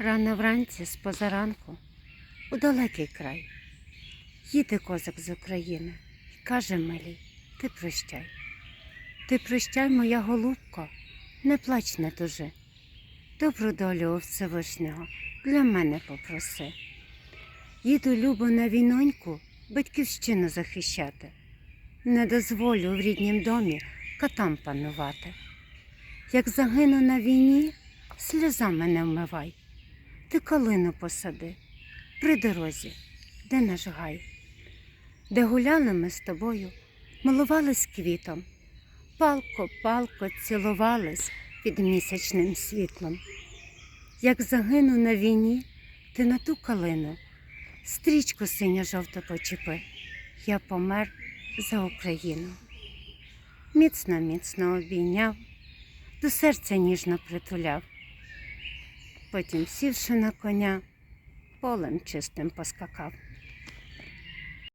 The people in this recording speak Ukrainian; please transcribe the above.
Рано вранці з позаранку у далекий край. Їде козак з України і каже милій, ти прощай. Ти прощай, моя голубко, не плач, не тужи. Добру долю у Всевишнього для мене попроси. Їду любо на війноньку батьківщину захищати. Не дозволю в ріднім домі котам панувати. Як загину на війні, сльозами не вмивай. Ти калину посади. При дорозі, де наш гай, де гуляли ми з тобою, милувались квітом, палко, палко цілувались під місячним світлом. Як загину на війні, ти на ту калину, стрічку синьо-жовту почепи, я помер за Україну. Міцно, міцно обійняв, до серця ніжно притуляв. Потім, сівши на коня, полем чистим поскакав.